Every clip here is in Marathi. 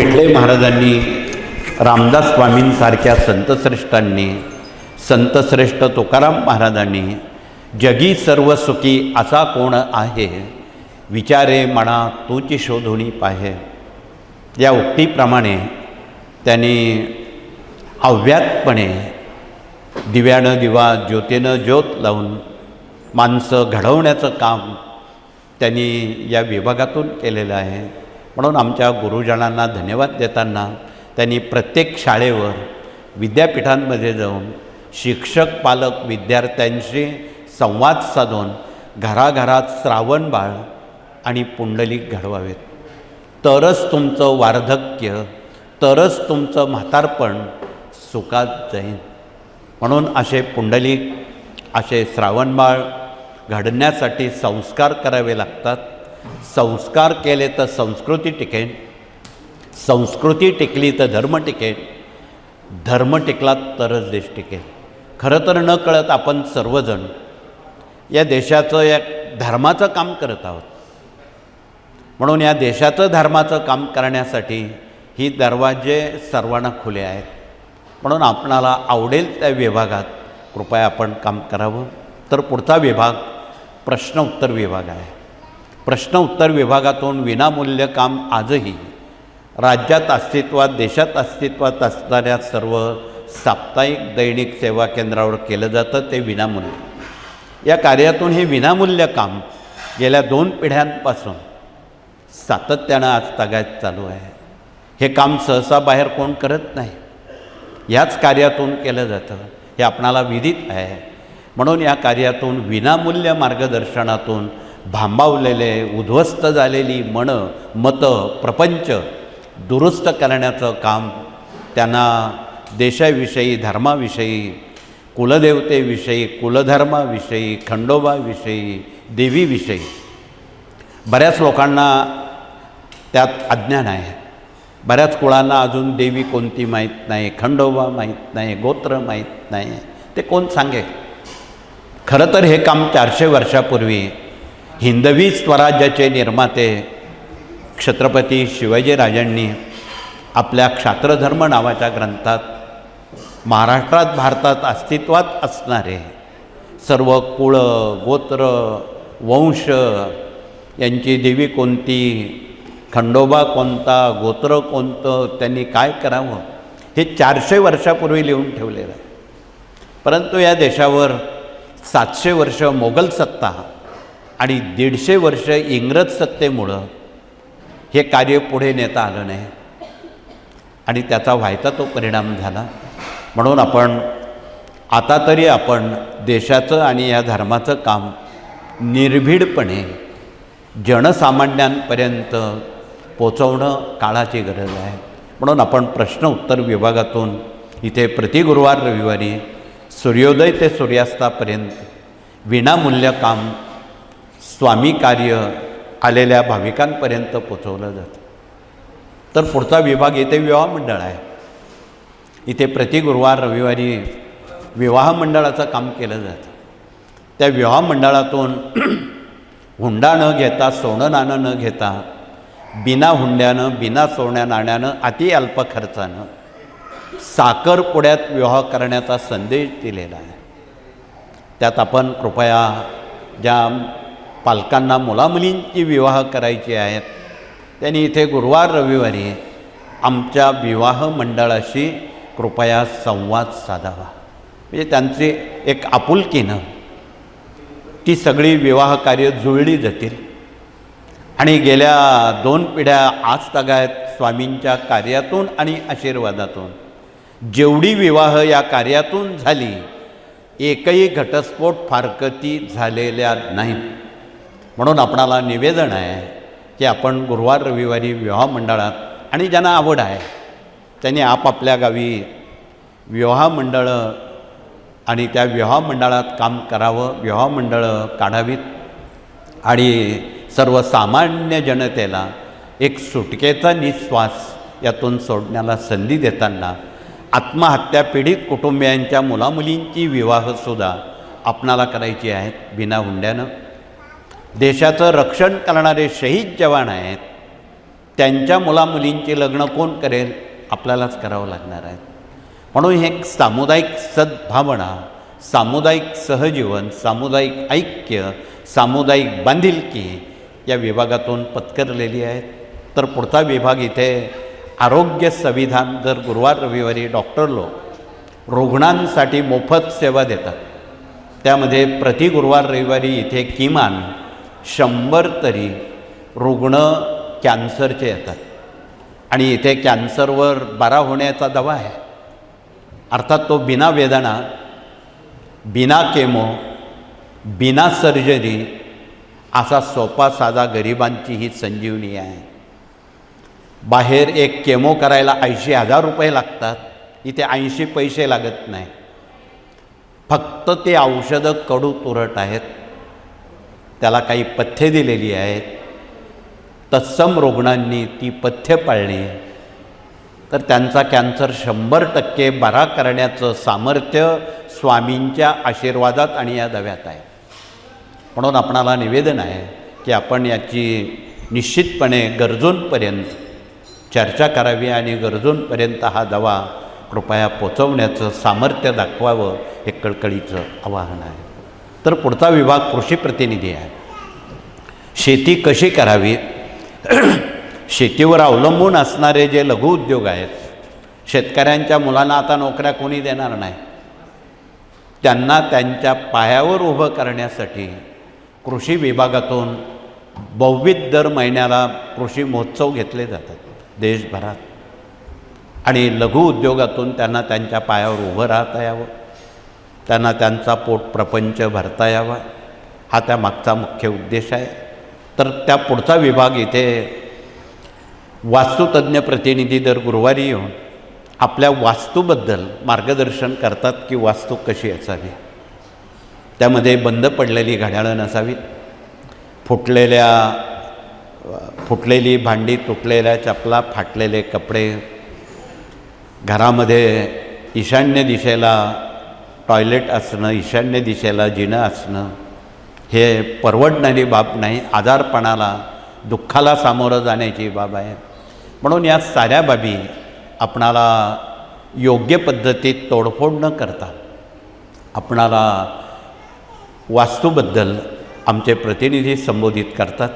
पेटले महाराजांनी. रामदास स्वामींसारख्या संतश्रेष्ठांनी संतश्रेष्ठ तुकाराम महाराजांनी जगी सर्व सुखी असा कोण आहे? विचारे म्हणा तूची शोधुणी पाहे. या उक्तीप्रमाणे त्यांनी अव्यातपणे दिव्यानं दिवा ज्योतीनं ज्योत लावून माणसं घडवण्याचं काम त्यांनी या विभागातून केलेलं आहे. म्हणून आमच्या गुरुजनांना धन्यवाद देताना त्यांनी प्रत्येक शाळेवर विद्यापीठांमध्ये जाऊन शिक्षक पालक विद्यार्थ्यांशी संवाद साधून घराघरात श्रावण बाळ आणि पुंडलिक घडवावेत. तरच तुमचं वार्धक्य तरच तुमचं म्हातारपण सुखात जाईल. म्हणून असे पुंडलिक असे श्रावणबाळ घडण्यासाठी संस्कार करावे लागतात. संस्कार केले तर संस्कृती टिकेन. संस्कृती टिकली तर धर्म टिकेन. धर्म टिकला तरच देश टिकेल खरं तर न कळत आपण सर्वजण या देशाचं या धर्माचं काम करत आहोत. म्हणून या देशाचं धर्माचं काम करण्यासाठी ही दरवाजे सर्वांना खुले आहेत. म्हणून आपणाला आवडेल त्या विभागात कृपया आपण काम करावं. तर पुढचा विभाग प्रश्न उत्तर विभाग आहे. प्रश्न उत्तर विभागातून विनामूल्य काम आजही राज्यात अस्तित्वात देशात अस्तित्वात असणाऱ्या सर्व साप्ताहिक दैनिक सेवा केंद्रावर केलं जातं ते विनामूल्य. या कार्यातून हे विनामूल्य काम गेल्या दोन पिढ्यांपासून सातत्यानं आज तगायत चालू आहे. हे काम सहसा बाहेर कोण करत नाही. याच कार्यातून केलं जातं हे आपणाला विदित आहे. म्हणून या कार्यातून विनामूल्य मार्गदर्शनातून भांबावलेले उद्ध्वस्त झालेली मनं मतं प्रपंच दुरुस्त करण्याचं काम त्यांना देशाविषयी धर्माविषयी कुलदेवतेविषयी कुलधर्माविषयी खंडोबाविषयी देवीविषयी बऱ्याच लोकांना त्यात अज्ञान आहे. बऱ्याच कुळांना अजून देवी कोणती माहीत नाही खंडोबा माहीत नाही गोत्र माहीत नाही. ते कोण सांगेल? खरं तर हे काम चारशे वर्षापूर्वी हिंदवी स्वराज्याचे निर्माते छत्रपती शिवाजीराजांनी आपल्या क्षात्रधर्म नावाच्या ग्रंथात महाराष्ट्रात भारतात अस्तित्वात असणारे सर्व कुळं गोत्र वंश यांची देवी कोणती खंडोबा कोणता गोत्र कोणतं त्यांनी काय करावं हे चारशे वर्षापूर्वी लिहून ठेवलेलं आहे. परंतु या देशावर सातशे वर्ष मोगल सत्ता आणि दीडशे वर्ष इंग्रज सत्तेमुळं हे कार्य पुढे नेता आलं नाही. आणि त्याचा व्हायचा तो परिणाम झाला. म्हणून आपण आता तरी आपण देशाचं आणि या धर्माचं काम निर्भीडपणे जनसामान्यांपर्यंत पोचवणं काळाची गरज आहे. म्हणून आपण प्रश्न उत्तर विभागातून इथे प्रति गुरुवार रविवारी सूर्योदय ते सूर्यास्तापर्यंत विनामूल्य काम स्वामी कार्य आलेल्या भाविकांपर्यंत पोचवलं जातं. तर पुढचा विभाग येथे विवाह मंडळ आहे. इथे प्रति गुरुवार रविवारी विवाह मंडळाचं काम केलं जातं. त्या विवाह मंडळातून हुंडा न घेता सोनं नाणं न घेता बिना हुंड्यानं बिना सोन्या नाण्यानं अति अल्प खर्चानं साखरपुड्यात विवाह करण्याचा संदेश दिलेला आहे. त्यात आपण कृपया ज्या पालकांना मुलामुलींची विवाह करायची आहेत. त्यांनी इथे गुरुवार रविवारी आमच्या विवाह मंडळाशी कृपया संवाद साधावा. म्हणजे त्यांची एक आपुलकीनं ती सगळी विवाह कार्य जुळली जातील. आणि गेल्या दोन पिढ्या आज तगायत स्वामींच्या कार्यातून आणि आशीर्वादातून. जेवढी विवाह या कार्यातून झाली एकही घटस्फोट फारकती झालेल्या नाहीत. म्हणून आपणाला निवेदन आहे की आपण गुरुवार रविवारी विवाह मंडळात आणि ज्यांना आवड आहे त्यांनी आपापल्या गावी विवाह मंडळं आणि त्या विवाह मंडळात काम करावं विवाह मंडळं काढावीत. आणि सर्वसामान्य जनतेला एक सुटकेचा निश्वास यातून सोडण्याला संधी देताना आत्महत्या पीडित कुटुंबियांच्या मुलामुलींची विवाहसुद्धा आपणाला करायची आहेत बिना हुंड्यानं. देशाचं रक्षण करणारे शहीद जवान आहेत. त्यांच्या मुलामुलींची लग्न कोण करेल? आपल्यालाच करावं लागणार आहे. म्हणून हे सामुदायिक सद्भावना सामुदायिक सहजीवन सामुदायिक ऐक्य सामुदायिक बांधिलकी या विभागातून पत्करलेली आहेत. तर पुढचा विभाग इथे आरोग्य संविधान दर गुरुवार रविवारी डॉक्टर लोक रुग्णांसाठी मोफत सेवा देतात. त्यामध्ये प्रति गुरुवार रविवारी इथे किमान शंभर तरी रुग्ण कॅन्सरचे येतात. आणि इथे कॅन्सरवर बरा होण्याचा दवा आहे. अर्थात तो बिना वेदना बिना केमो बिना सर्जरी असा सोपा साधा गरिबांची ही संजीवनी आहे. बाहेर एक केमो करायला ऐंशी हजार रुपये लागतात. इथे ऐंशी पैसे लागत नाही. फक्त ते औषधं कडू तुरट आहेत. त्याला काही पथ्ये दिलेली आहेत. तत्सम रुग्णांनी ती पथ्य पाळली. तर त्यांचा कॅन्सर शंभर टक्के बरा करण्याचं सामर्थ्य स्वामींच्या आशीर्वादात आणि या दव्यात आहे. म्हणून आपणाला निवेदन आहे की आपण याची निश्चितपणे गरजूंपर्यंत चर्चा करावी आणि गरजूंपर्यंत हा दवा कृपया पोचवण्याचं सामर्थ्य दाखवावं हे कळकळीचं आवाहन आहे. तर पुढचा विभाग कृषी प्रतिनिधी आहे. शेती कशी करावी? शेतीवर अवलंबून असणारे जे लघुउद्योग आहेत शेतकऱ्यांच्या मुलांना आता नोकऱ्या कोणी देणार नाही? त्यांना त्यांच्या पायावर उभं करण्यासाठी कृषी विभागातून बहुविध दर महिन्याला कृषी महोत्सव घेतले जातात देशभरात. आणि लघुउद्योगातून त्यांना त्यांच्या पायावर उभं राहता यावं. त्यांना त्यांचा पोट प्रपंच भरता यावा. हा त्या मागचा मुख्य उद्देश आहे. तर त्या पुढचा विभाग इथे वास्तुतज्ञ प्रतिनिधी दर गुरुवारी येऊन आपल्या वास्तूबद्दल मार्गदर्शन करतात की वास्तू कशी असावी. त्यामध्ये बंद पडलेली घड्याळं नसावीत फुटलेल्या फुटलेली भांडी तुटलेल्या चपला फाटलेले कपडे घरामध्ये ईशान्य दिशेला टॉयलेट असणं ईशान्य दिशेला जिणं असणं हे परवडणारी बाब नाही. आजारपणाला दुःखाला सामोरं जाण्याची बाब आहे. म्हणून या साऱ्या बाबी आपणाला योग्य पद्धतीत तोडफोड न करता आपणाला वास्तूबद्दल आमचे प्रतिनिधी संबोधित करतात.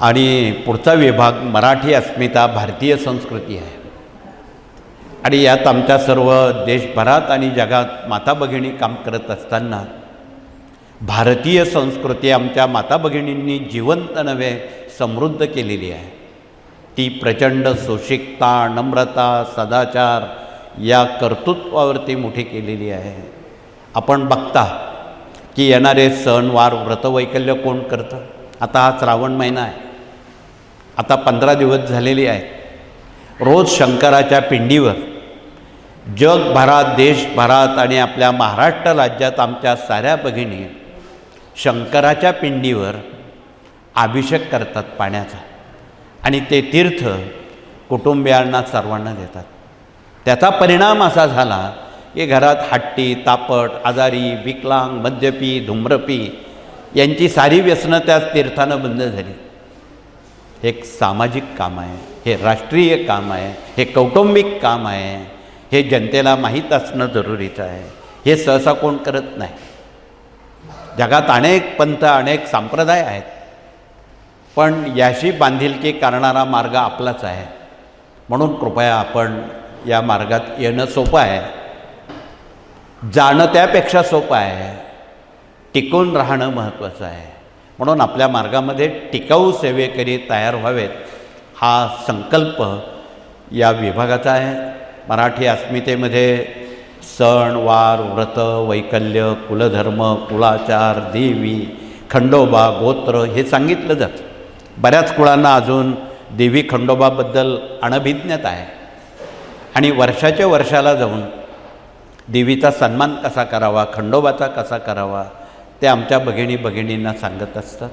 आणि पुढचा विभाग मराठी अस्मिता भारतीय संस्कृती आहे. आणि यात आमच्या सर्व देशभरात आणि जगात माता भगिनी काम करत असताना भारतीय संस्कृती आमच्या माता भगिनींनी जिवंत नव्हे समृद्ध केलेली आहे. ती प्रचंड सुशिकता नम्रता सदाचार या कर्तृत्वावरती मोठी केलेली आहे. आपण बघता की येणारे सणवार व्रतवैकल्य कोण करतं? आता हा श्रावण महिना आहे. आता पंधरा दिवस झालेले आहेत. रोज शंकराच्या पिंडीवर जगभरात देशभरात आणि आपल्या महाराष्ट्र राज्यात आमच्या साऱ्या भगिनी शंकराच्या पिंडीवर अभिषेक करतात पाण्याचा. आणि ते तीर्थ कुटुंबियांना सर्वांना देतात. त्याचा परिणाम असा झाला की घरात हट्टी तापट आजारी विकलांग मद्यपी धूम्रपी यांची सारी व्यसनं त्या तीर्थानं बंद झाली. हे एक सामाजिक काम आहे हे राष्ट्रीय काम आहे हे कौटुंबिक काम आहे. हे जनतेला माहीत असणं जरुरीचं आहे. हे सहसा कोण करत नाही. जगात अनेक पंथ अनेक संप्रदाय आहेत. पण याशी बांधिलकी करणारा मार्ग आपलाच आहे. म्हणून कृपया आपण या मार्गात येणं सोपं आहे. जाणं त्यापेक्षा सोपं आहे. टिकून राहणं महत्त्वाचं आहे. म्हणून आपल्या मार्गामध्ये टिकाऊ सेवेकरी तयार व्हावेत हा संकल्प या विभागाचा आहे. मराठी अस्मितेमध्ये सण वार व्रत वैकल्य कुलधर्म कुलाचार देवी खंडोबा गोत्र हे सांगितलं जातं. बऱ्याच कुळांना अजून देवी खंडोबाबद्दल अनभिज्ञता आहे. आणि वर्षाच्या वर्षाला जाऊन देवीचा सन्मान कसा करावा खंडोबाचा कसा करावा ते आमच्या भगिनी भगिनींना सांगत असतात.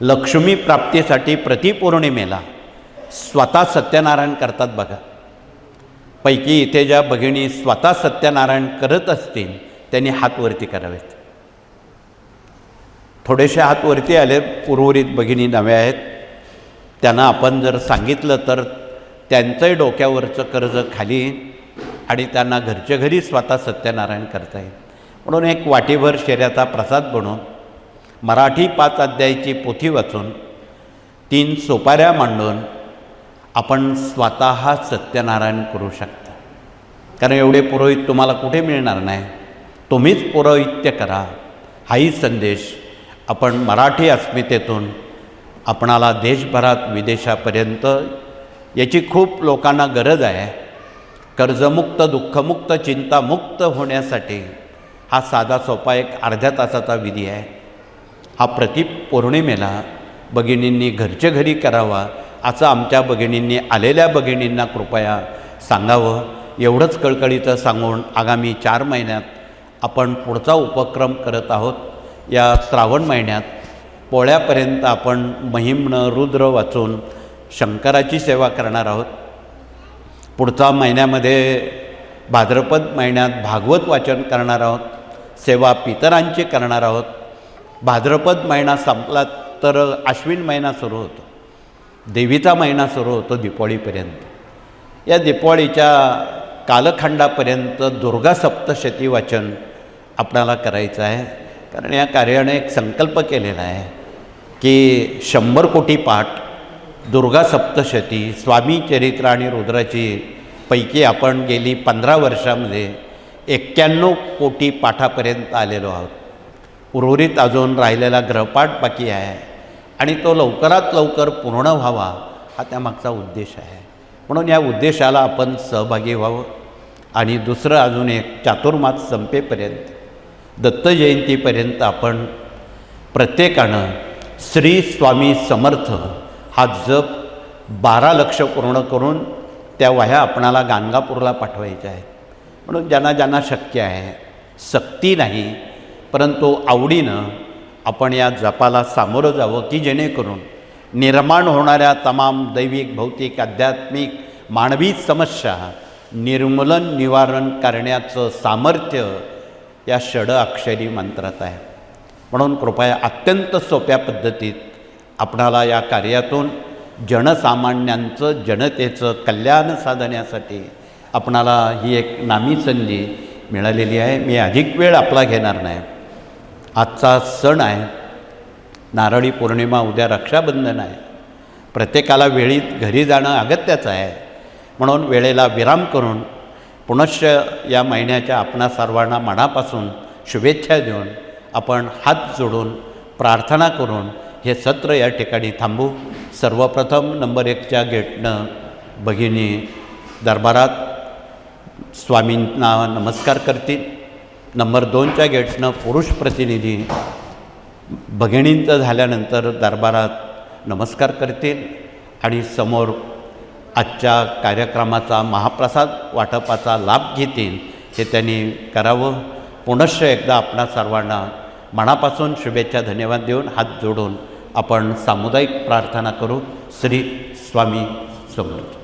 लक्ष्मी प्राप्तीसाठी प्रतिपौर्णिमेला स्वतः सत्यनारायण करतात बघा. पैकी इथे ज्या भगिनी स्वतः सत्यनारायण करत असतील त्यांनी हात वरती करावेत. थोडेसे हात वरती आले उर्वरित भगिनी नव्या आहेत. त्यांना आपण जर सांगितलं तर त्यांचंही डोक्यावरचं कर्ज खाली आणि त्यांना घरच्या घरी स्वतः सत्यनारायण करता येईल. म्हणून एक वाटीभर शेऱ्याचा प्रसाद बनवून मराठी पाच अध्यायाची पोथी वाचून तीन सोपाऱ्या मांडून आपण स्वतः सत्यनारायण करू शकता. कारण एवढे पुरोहित तुम्हाला कुठे मिळणार नाही. तुम्हीच पुरोहित्य करा. हाही संदेश आपण मराठी अस्मितेतून आपणाला देशभरात विदेशापर्यंत याची खूप लोकांना गरज आहे. कर्जमुक्त दुःखमुक्त चिंतामुक्त होण्यासाठी हा साधा सोपा एक अर्ध्या तासाचा विधी आहे. हा प्रति पौर्णिमेला भगिनींनी घरच्या घरी करावा. असं आमच्या भगिनींनी आलेल्या भगिनींना कृपया सांगावं. एवढंच कळकळीचं सांगून आगामी चार महिन्यात आपण पुढचा उपक्रम करत आहोत. या श्रावण महिन्यात पोळ्यापर्यंत आपण महिम्न रुद्र वाचून शंकराची सेवा करणार आहोत. पुढचा महिन्यामध्ये भाद्रपद महिन्यात भागवत वाचन करणार आहोत. सेवा पितरांची करणार आहोत. भाद्रपद महिना संपला तर आश्विन महिना सुरू होतो. देवीचा महिना सुरू होतो दिपाळीपर्यंत या दिपाळीच्या कालखंडापर्यंत दुर्गा सप्तशती वाचन आपणाला करायचं आहे. कारण या कार्याने एक संकल्प केलेला आहे की शंभर कोटी पाठ दुर्गा सप्तशती स्वामी चरित्र आणि रुद्राची पैकी आपण गेली पंधरा वर्षामध्ये एक्क्याण्णव कोटी पाठापर्यंत आलेलो आहोत. उर्वरित अजून राहिलेला ग्रहपाठ बाकी आहे. आणि तो लवकरात लवकर पूर्ण व्हावा हा त्यामागचा उद्देश आहे. म्हणून या उद्देशाला आपण सहभागी व्हावं. आणि दुसरं अजून एक चातुर्मास संपेपर्यंत दत्तजयंतीपर्यंत आपण प्रत्येकानं श्री स्वामी समर्थ हा जप बारा लक्ष पूर्ण करून त्या वह्या आपणाला गाणगापूरला पाठवायच्या आहेत. म्हणून ज्यांना ज्यांना शक्य आहे सक्ती नाही परंतु आवडीनं आपण या जपाला सामोरं जावं की जेणेकरून निर्माण होणाऱ्या तमाम दैविक भौतिक आध्यात्मिक मानवी समस्या निर्मूलन निवारण करण्याचं सामर्थ्य या षड अक्षरी मंत्रात आहे. म्हणून कृपया अत्यंत सोप्या पद्धतीत आपणाला या कार्यातून जनसामान्यांचं जनतेचं कल्याण साधण्यासाठी आपणाला ही एक नामी संधी मिळालेली आहे. मी अधिक वेळ आपला घेणार नाही. आजचा सण आहे. नारळी पौर्णिमा उद्या रक्षाबंधन आहे. प्रत्येकाला वेळीत घरी जाणं अगत्याचं आहे. म्हणून वेळेला विराम करून पुनश्च या महिन्याच्या आपणा सर्वांना मनापासून शुभेच्छा देऊन आपण हात जोडून प्रार्थना करून हे सत्र या ठिकाणी थांबू. सर्वप्रथम नंबर एकच्या गेटनं भगिनी दरबारात स्वामींना नमस्कार करतील. नंबर दोनच्या गेटनं पुरुष प्रतिनिधी भगिणींचं झाल्यानंतर दरबारात नमस्कार करतील आणि समोर आजच्या कार्यक्रमाचा महाप्रसाद वाटपाचा लाभ घेतील हे त्यांनी करावं. पुनश्च एकदा आपणा सर्वांना मनापासून शुभेच्छा धन्यवाद देऊन हात जोडून आपण सामुदायिक प्रार्थना करू. श्री स्वामी समर्थ.